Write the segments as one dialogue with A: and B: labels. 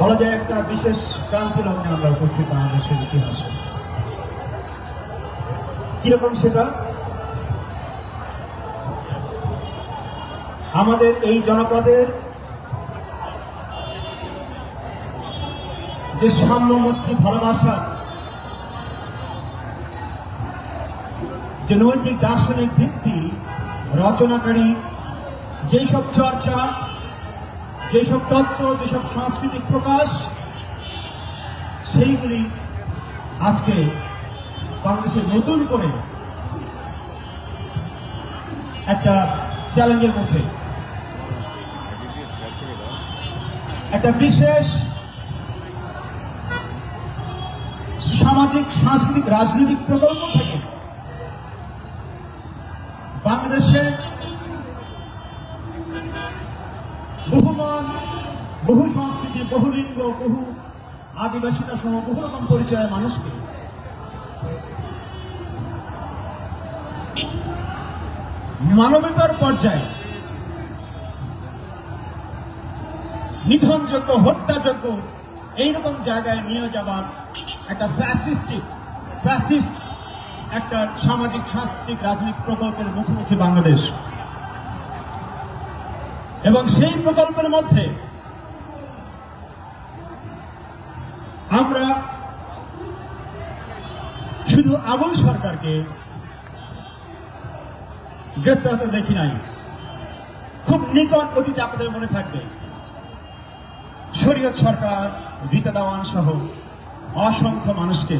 A: বলা যায় একটা বিশেষ ক্রান্তি লগ্নে আমরা উপস্থিত বাংলাদেশের ইতিহাসে। কীরকম সেটা? আমাদের এই জনপদের যে সাম্যমৈত্রী ভালোবাসা, যে নৈতিক দার্শনিক ভিত্তি রচনাকারী, যেই সব চর্চা যেসব তত্ত্ব, যেসব সাংস্কৃতিক প্রকাশ, সেইগুলি আজকে বাংলাদেশে নতুন করে একটা চ্যালেঞ্জের মুখে। একটা বিশেষ সামাজিক, সাংস্কৃতিক, রাজনৈতিক প্রকল্প থেকে বাংলাদেশে বহু সংস্কৃতি, বহু লিঙ্গ, বহু আদিবাসীরা সহ বহু রকম পরিচয়ের মানুষকে মানবতার পর্যায়ে নিধনযোগ্য, হত্যাযোগ্য, এইরকম জায়গায় নিয়ে যাওয়ার একটা ফ্যাসিস্টিক ফ্যাসিস্ট একটা সামাজিক, সাংস্কৃতিক, রাজনৈতিক প্রকল্পের মুখোমুখি বাংলাদেশ। এবং সেই প্রকল্পের মধ্যে আমরা শুধু আবুল সরকারকে গ্রেপ্তার হতে দেখি নাই। খুব নিকট অতীতে আপনাদের মনে থাকবে। শরীয়ত সরকার রীতা দেওয়ান সহ অসংখ্য মানুষকে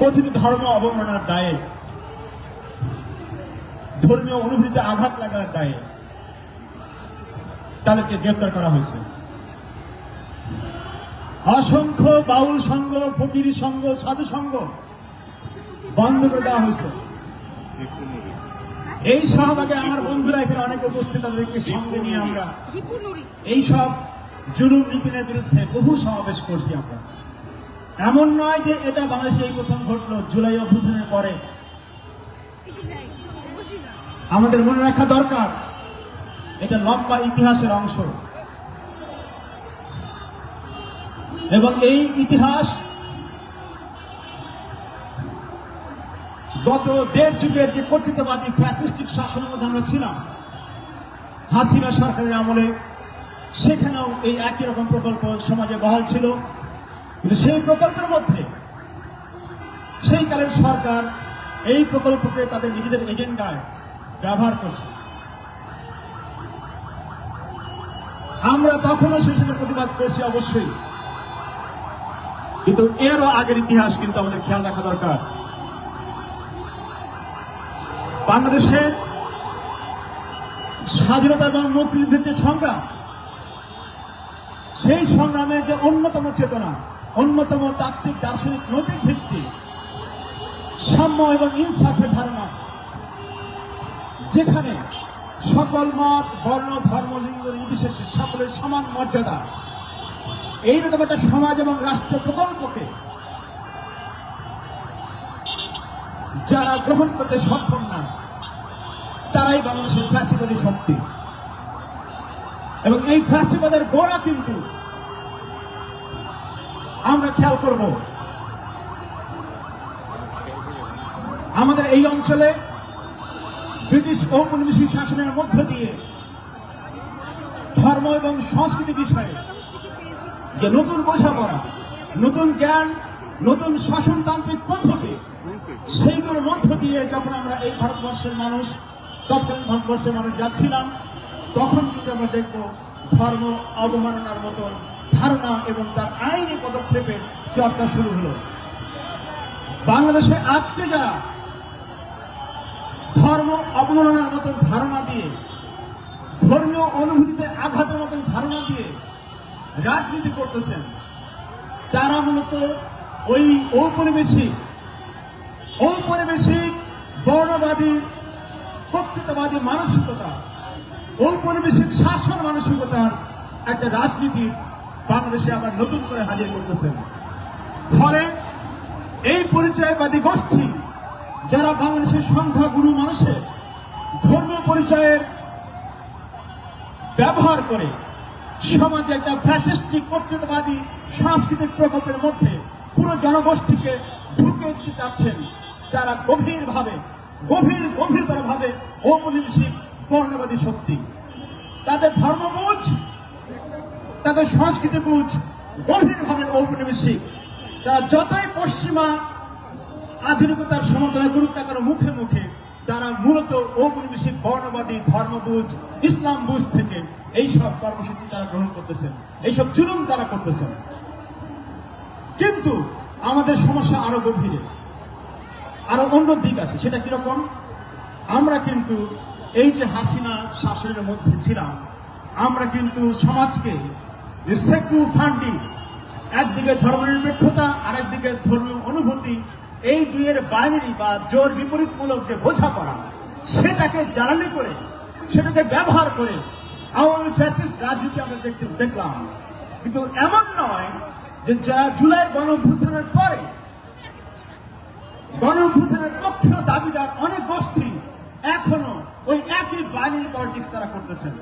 A: কথিত ধর্ম অবমাননার দায়ে, ধর্মীয় অনুভূতিতে আঘাত লাগার দায়ে তাদেরকে গ্রেপ্তার করা হয়েছে। অসংখ্য বাউল সংঘ ফকিরি সংঘ সাধু সংঘ বন্ধ করে দেওয়া হয়েছে। এই শাহবাগে আমার বন্ধুরা এখানে অনেক উপস্থিত তাদেরকে সঙ্গে নিয়ে আমরা এই সব জুলুম নিপীনের বিরুদ্ধে বহু সমাবেশ করছি আমরা। এমন নয় যে এটা বাংলাদেশে এই প্রথম ঘটলো জুলাই অভ্যুত্থানের পরে। আমাদের মনে রাখা দরকার এটা লম্বা ইতিহাসের অংশ। এবং এই ইতিহাস গত দেড় যুগের যে কর্তৃত্ববাদী ফ্যাসিস্টিক শাসনের মধ্যে আমরা ছিলাম, হাসিনা সরকারের আমলে সেখানেও এই একই রকম প্রকল্প সমাজে বহাল ছিল। কিন্তু সেই প্রকল্পের মধ্যে সেই কালের সরকার এই প্রকল্পকে তাদের নিজেদের এজেন্ডায় ব্যবহার করছে। আমরা তখনও সেই সঙ্গে প্রতিবাদ করছি অবশ্যই। কিন্তু এরও আগের ইতিহাস কিন্তু আমাদের খেয়াল রাখা দরকার। বাংলাদেশের স্বাধীনতা এবং মুক্তিযুদ্ধের যে সংগ্রাম, সেই সংগ্রামের যে অন্যতম চেতনা, অন্যতম তাত্ত্বিক, দার্শনিক, নৈতিক ভিত্তি, সাম্য এবং ইনসাফের ধারণা, যেখানে সকল মত, বর্ণ, ধর্ম, লিঙ্গ নির্বিশেষে সকলের সমান মর্যাদা এইরকম একটা সমাজ এবং রাষ্ট্র প্রকল্পকে যারা গ্রহণ করতে সক্ষম না, তারাই বাংলাদেশের ফ্যাসিবাদী শক্তি। এবং এই ফ্যাসিবাদের গোড়া কিন্তু আমরা খেয়াল করব। আমাদের এই অঞ্চলে ব্রিটিশ ঔপনিবেশিক শাসনের মধ্য দিয়ে ধর্ম এবং সংস্কৃতি বিষয়ে যে নতুন বোঝাপড়া নতুন জ্ঞান, নতুন শাসনতান্ত্রিক পদ্ধতি, সেইগুলোর মধ্য দিয়ে যখন আমরা এই ভারতবর্ষের মানুষ, তৎকালীন ভারতবর্ষের মানুষ যাচ্ছিলাম, তখন কিন্তু আমরা দেখব ধর্ম অবমাননার মতন ধারণা এবং তার আইনি পদক্ষেপের চর্চা শুরু হলো। বাংলাদেশে আজকে যারা ধর্ম অবমাননার মতন ধারণা দিয়ে, ধর্মীয় অনুভূতিতে আঘাতের মতন ধারণা দিয়ে রাজনীতি করতেছেন। তারা মূলত ওই ঔপনিবেশিক ঔপনিবেশিক বর্ণবাদী কর্তৃত্ববাদী মানসিকতা, ঔপনিবেশিক শাসন মানসিকতার একটা রাজনীতি বাংলাদেশে আবার নতুন করে হাজির করতেছেন। ফলে এই পরিচয়বাদী গোষ্ঠী, যারা বাংলাদেশের সংখ্যাগুরু মানুষের ধর্মীয় পরিচয়ের ব্যবহার করে সমাজে একটা ফ্যাসিস্টিক কর্তৃত্ববাদী সাংস্কৃতিক প্রকল্পের মধ্যে পুরো জনগোষ্ঠীকে ঢুকে দিতে চাচ্ছেন তারা গভীরভাবে, গভীর গভীরতর ভাবে ঔপনিবেশিক বর্ণবাদী শক্তি। তাদের ধর্মবোধ, তাদের সংস্কৃতি বুঝ গভীরভাবে ঔপনিবেশিক। তারা যতই পশ্চিমা আধুনিকতার সমালোচনা করুক না কেন মুখে মুখে তারা মূলত ঔপনিবেশিক, বর্ণবাদী ধর্মবুঝ ইসলাম বুঝ থেকে এইসব কর্মসূচি তারা গ্রহণ করতেছেন, এইসব জুলুম তারা করতেছেন। কিন্তু আমাদের সমস্যা আরও গভীরে, আরও অন্য দিক আছে, সেটা কীরকম? আমরা কিন্তু এই যে হাসিনা শাসনের মধ্যে ছিলাম, আমরা কিন্তু সমাজকে যে সেকু ফান্ডিং একদিকে ধর্মনিরপেক্ষতা, আরেকদিকে অনুভূতি এই দুইয়ের বাইনারি বা জোর বিপরীতমূলক যে বোঝাপড়া, সেটাকে জ্বালানি করে, সেটাকে ব্যবহার করে আওয়ামী ফ্যাসিস্ট রাজনীতি আমরা দেখতে দেখলাম। কিন্তু এমন নয় যে যারা জুলাই গণঅভ্যুত্থানের পরে গণঅভ্যুত্থানের পক্ষেও দাবিদার, অনেক গোষ্ঠী এখনও ওই একই বাইনারি পলিটিক্স তারা করতেছেন।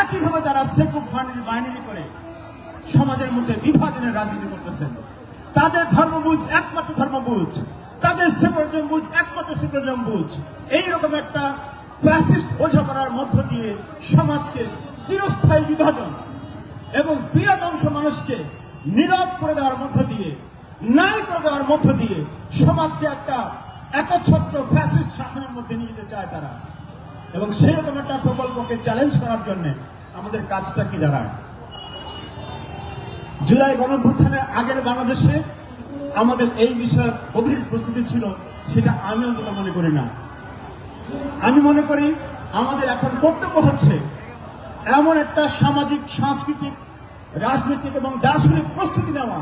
A: একইভাবে তারা সেকুব ফান্ডির বাইনারি করে সমাজের মধ্যে বিভাজনের রাজনীতি করতেছেন। তাদের ধর্ম বুঝ একমাত্র ধর্ম বুঝ তাদের সেকুলারিজম বুঝ একমাত্র সেকুলারিজম বুঝ এইরকম একটা ফ্যাসিস্ট বোঝাপড়ার মধ্য দিয়ে সমাজকে চিরস্থায়ী বিভাজন এবং বৃহৎ অংশ মানুষকে নীরব করে দেওয়ার মধ্য দিয়ে নাই করে দেওয়ার মধ্য দিয়ে সমাজকে একটা একচ্ছত্র ফ্যাসিস্ট শাসনের মধ্যে নিয়ে যেতে চায় তারা। এবং সেই রকম একটা প্রকল্পকে চ্যালেঞ্জ করার জন্য আমাদের কাজটা কি দাঁড়ায়? জুলাই গণভ্যুত্থানের আগের বাংলাদেশে আমাদের এই বিষয়ে গভীর প্রস্তুতি ছিল, সেটা আমি অন্তত মনে করি না। আমি মনে করি আমাদের এখন কর্তব্য হচ্ছে এমন একটা সামাজিক, সাংস্কৃতিক, রাজনৈতিক এবং দার্শনিক প্রস্তুতি নেওয়া,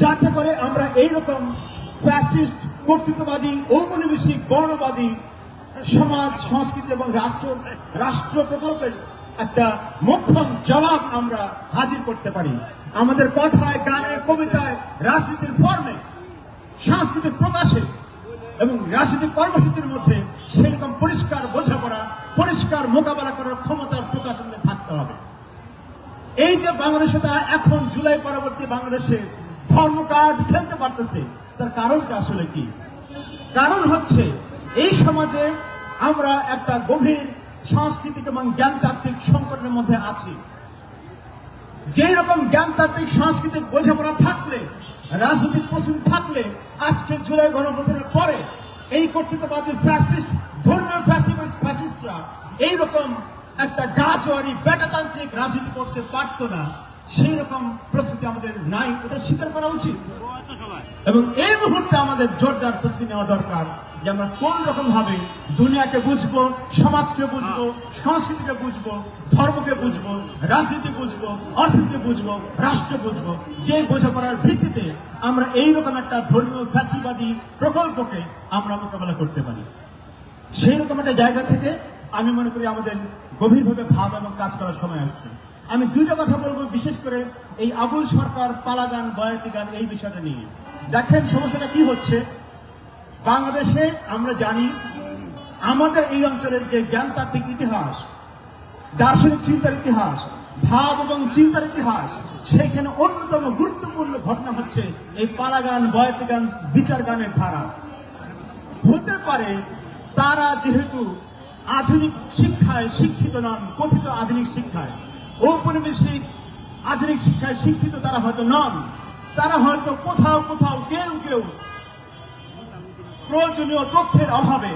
A: যাতে করে আমরা এইরকম ফ্যাসিস্ট, কর্তৃত্ববাদী, ঔপনিবেশিক বর্ণবাদী সমাজ, সংস্কৃতি এবং রাষ্ট্র রাষ্ট্র প্রকল্পের একটা মোক্ষম জবাব আমরা হাজির করতে পারি। আমাদের কথায়, গানে, কবিতায়, রাজনীতির ফর্মে সাংস্কৃতিক প্রকাশে এবং রাজনৈতিক কর্মসূচির মধ্যে সেরকম পরিষ্কার বোঝাপড়া, পরিষ্কার মোকাবেলা করার ক্ষমতার প্রকাশ থাকতে হবে। এই যে বাংলাদেশে তারা এখন জুলাই পরবর্তী বাংলাদেশে ধর্ম কার্ড খেলতে পারতেছে, তার কারণটা আসলে কি? কারণ হচ্ছে, এই সমাজে আমরা একটা গভীর সাংস্কৃতিক এবং জ্ঞানতাত্ত্বিক সংকটের মধ্যে আছি। যেই রকম জ্ঞানতাত্ত্বিক, সাংস্কৃতিক বোঝাপড়া থাকলে, রাজনৈতিক প্রস্তুতি থাকলে, আজকে জুলাই গণপ্রধানের পরে এই কর্তৃত্ববাদী ফ্যাসিস্ট ধর্মীয় ফ্যাসিস্ট ফ্যাসিস্টরা এইরকম একটা গাছওয়ারি বেটাতান্ত্রিক রাজনীতি করতে পারতো না সেই রকম প্রস্তুতি আমাদের নাই। ওটা স্বীকার করা উচিত। এবং এই মুহূর্তে আমাদের জোরদার প্রস্তুতি নেওয়া দরকার যে আমরা কোন রকম ভাবে দুনিয়াকে বুঝব সমাজকে বুঝব সংস্কৃতিকে বুঝব ধর্মকে বুঝব রাজনীতি বুঝব অর্থনীতি বুঝব রাষ্ট্র বুঝব যে বোঝাপড়ার ভিত্তিতে আমরা এই রকম একটা ধর্মীয় ফ্যাসিবাদী প্রকল্পকে আমরা মোকাবেলা করতে পারি। সেই রকম একটা জায়গা থেকে আমি মনে করি আমাদের গভীরভাবে ভাব এবং কাজ করার সময় আসছে। আমি দুইটা কথা বলব, বিশেষ করে এই আবুল সরকার, পালাগান, বয়াতি গান, এই বিষয়টা নিয়ে। দেখেন সমস্যাটা কি হচ্ছে? বাংলাদেশে আমরা জানি, আমাদের এই অঞ্চলের যে জ্ঞানতাত্ত্বিক ইতিহাস, দার্শনিক চিন্তার ইতিহাস, ভাব এবং চিন্তার ইতিহাস, সেইখানে অন্যতম গুরুত্বপূর্ণ ঘটনা হচ্ছে এই পালাগান, বয়াতি গান, বিচার গানের ধারা। হতে পারে তারা যেহেতু আধুনিক শিক্ষায় শিক্ষিত নন, কথিত আধুনিক শিক্ষায়। ঔপনিবেশিক, আধুনিক শিক্ষায় শিক্ষিত তারা হয়তো নন, তারা হয়তো কোথাও কোথাও কেউ কেউ প্রয়োজনীয় তথ্যের অভাবে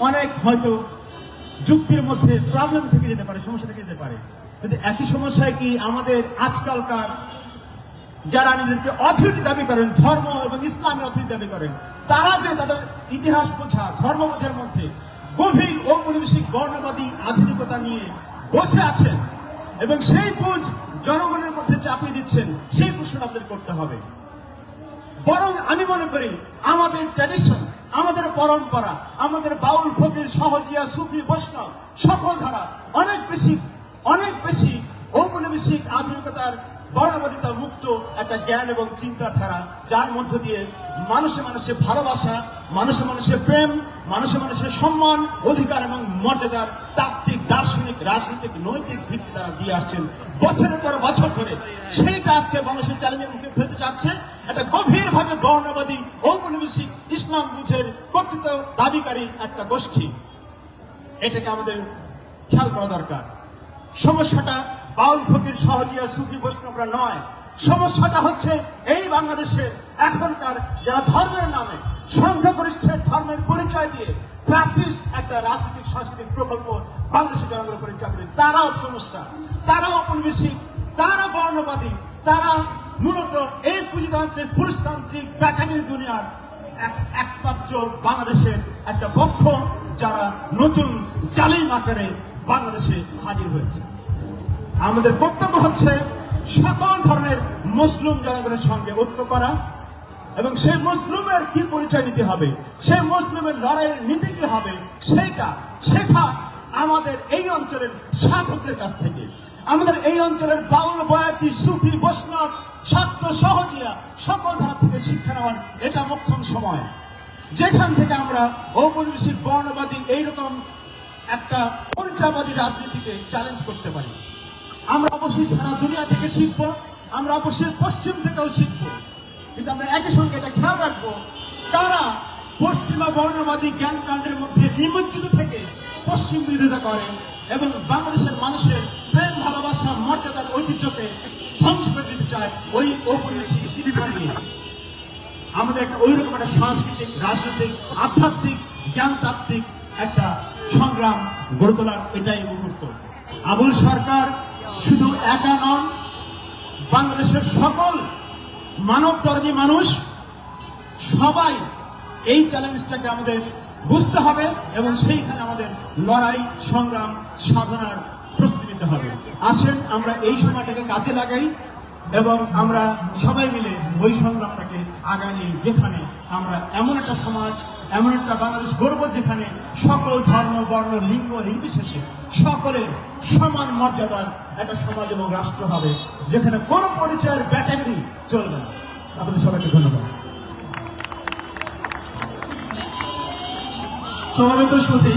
A: অনেক হয়তো যুক্তির মধ্যে প্রবলেম থেকে যেতে পারে, সমস্যা থেকে যেতে পারে। কিন্তু একই সমস্যায় কি আমাদের আজকালকার যারা নিজেদেরকে অথরিটি দাবি করেন, ধর্ম এবং ইসলামের অথরিটি দাবি করেন, তারা যে তাদের ইতিহাস বোঝা ধর্মবোধের মধ্যে গভীর ঔপনিবেশিক, বর্ণবাদী আধুনিকতা নিয়ে বসে আছেন এবং সেই বুঝ জনগণের মধ্যে চাপিয়ে দিচ্ছেন, সেই প্রশ্ন আমাদের করতে হবে। বরং আমি মনে করি, আমাদের ট্র্যাডিশন আমাদের পরম্পরা, আমাদের বাউল ফকির সহজিয়া সুফি বৈষ্ণব সকল ধারা অনেক বেশি অনেক বেশি ঔপনিবেশিক আধুনিকতার বর্ণবাদিতা মুক্ত একটা জ্ঞান এবং চিন্তাধারা, যার মধ্য দিয়ে মানুষে মানুষে ভালোবাসা, মানুষে মানুষে প্রেম, মানুষে মানুষের সম্মান, অধিকার এবং মর্যাদার তাত্ত্বিক আধ্যাত্মিক দার্শনিক, রাজনৈতিক, নৈতিক ভিত্তি তারা দিয়ে আসছেন। বছরের পর বছর ধরে সেইটা আজকে মানুষের চ্যালেঞ্জের মুখে ফেলতে চাচ্ছে। একটা গভীরভাবে বর্ণবাদী, ঔপনিবেশিক, ইসলাম বুঝের কর্তৃত্ব দাবিকারী একটা গোষ্ঠী। এটাকে আমাদের খেয়াল করা দরকার। সমস্যাটা বাউল ফকির সহজিয়া সুফি বৈষ্ণবরা নয়। সমস্যাটা হচ্ছে এই বাংলাদেশে এখনকার যারা ধর্মের নামে সংখ্যাগরিষ্ঠের ধর্মের পরিচয় দিয়ে ফ্যাসিস্ট একটা রাজনৈতিক সাংস্কৃতিক প্রকল্প বাংলাদেশের জনগণের উপরে চাপিয়ে তারাও সমস্যা। তারাও ঔপনিবেশিক, তারা বর্ণবাদী, তারা মূলত এই পুঁজিতান্ত্রিক পুরুষতান্ত্রিক ব্যাটাগিরি দুনিয়ার এক- একমাত্র বাংলাদেশের একটা পক্ষ যারা নতুন জালিম আকারে বাংলাদেশে হাজির হয়েছে। আমাদের কর্তব্য হচ্ছে সকল ধরনের মুসলিম জনগণের সঙ্গে ঐক্য করা এবং সেই মুসলিমের কি পরিচয় নিতে হবে? সেই মুসলিমের লড়াইয়ের নীতি কি হবে? সেটা শেখা আমাদের এই অঞ্চলের সাধকদের কাছ থেকে। আমাদের এই অঞ্চলের বাউল, বয়াতি, সুফি, বৈষ্ণব, ছাত্র, সহজিয়া সকল ধারা থেকে শিক্ষা নেওয়ার এটা মোক্ষম সময়। যেখান থেকে আমরা ঔপনিবেশিক বর্ণবাদী এইরকম একটা পরিচয়বাদী রাজনীতিকে চ্যালেঞ্জ করতে পারি। আমরা অবশ্যই সারা দুনিয়া থেকে শিখব, আমরা অবশ্যই পশ্চিম থেকেও শিখব। কিন্তু আমরা একই সঙ্গে এটা খেয়াল রাখব, তারা পশ্চিমা বর্ণবাদী জ্ঞান কাণ্ডের মধ্যে নিমজ্জিত থেকে পশ্চিম বিরোধিতা করে এবং বাংলাদেশের মানুষের প্রেম, ভালোবাসা, মর্যাদার ঐতিহ্যকে ধ্বংস করে দিতে চায় ওই ঔপনিবেশিক শিক্ষা নিয়ে। আমাদের একটা ওইরকম একটা সাংস্কৃতিক, রাজনৈতিক, আধ্যাত্মিক, জ্ঞানতাত্ত্বিক একটা সংগ্রাম গড়ে তোলার এটাই মুহূর্ত। আবুল সরকার শুধু একা নন, বাংলাদেশের সকল মানব দরদি মানুষ সবাই এই চ্যালেঞ্জটাকে আমাদের বুঝতে হবে এবং সেইখানে আমাদের লড়াই, সংগ্রাম, সাধনার প্রস্তুতি নিতে হবে। আসেন, আমরা এই সময়টাকে কাজে লাগাই। এবং আমরা সবাই মিলে ওই সংগ্রামটাকে নিই যেখানে আমরা এমন একটা সমাজ, এমন একটা বাংলাদেশ গর্ব যেখানে সকল ধর্ম, বর্ণ, লিঙ্গ, নির্বিশেষে সকলের সমান মর্যাদার একটা সমাজ এবং রাষ্ট্র হবে, যেখানে কোনো পরিচয়ের ব্যাটাগরি চলবে না। আপনাদের সবাইকে ধন্যবাদ।
B: সমাবেত সুধী